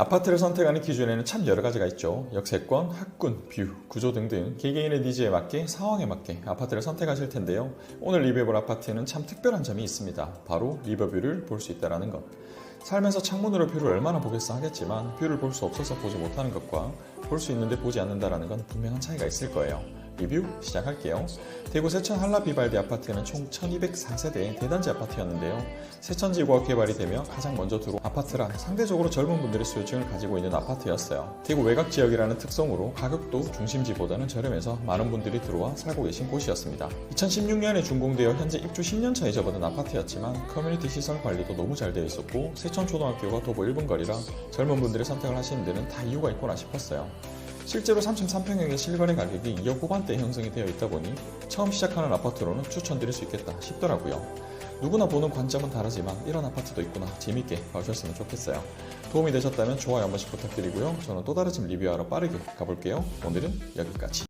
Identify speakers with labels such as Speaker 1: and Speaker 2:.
Speaker 1: 아파트를 선택하는 기준에는 참 여러 가지가 있죠. 역세권, 학군, 뷰, 구조 등등 개개인의 니즈에 맞게 상황에 맞게 아파트를 선택하실 텐데요. 오늘 리뷰해볼 아파트는 참 특별한 점이 있습니다. 바로 리버뷰를 볼 수 있다는 것. 살면서 창문으로 뷰를 얼마나 보겠어 하겠지만 뷰를 볼 수 없어서 보지 못하는 것과 볼 수 있는데 보지 않는다라는 건 분명한 차이가 있을 거예요. 리뷰 시작할게요. 대구 세천 한라 비발디 아파트는 총 1204세대의 대단지 아파트였는데요. 세천지구가 개발이 되며 가장 먼저 들어온 아파트라 상대적으로 젊은 분들의 수요층을 가지고 있는 아파트였어요. 대구 외곽 지역이라는 특성으로 가격도 중심지보다는 저렴해서 많은 분들이 들어와 살고 계신 곳이었습니다. 2016년에 준공되어 현재 입주 10년 차에 접어든 아파트였지만 커뮤니티 시설 관리도 너무 잘 되어 있었고 세천초등학교가 도보 1분 거리라 젊은 분들의 선택을 하시는 데는 다 이유가 있구나 싶었어요. 실제로 33평형의 실거래 가격이 2억 후반대에 형성이 되어 있다 보니 처음 시작하는 아파트로는 추천드릴 수 있겠다 싶더라고요. 누구나 보는 관점은 다르지만 이런 아파트도 있구나 재밌게 봐주셨으면 좋겠어요. 도움이 되셨다면 좋아요 한 번씩 부탁드리고요. 저는 또 다른 집 리뷰하러 빠르게 가볼게요. 오늘은 여기까지.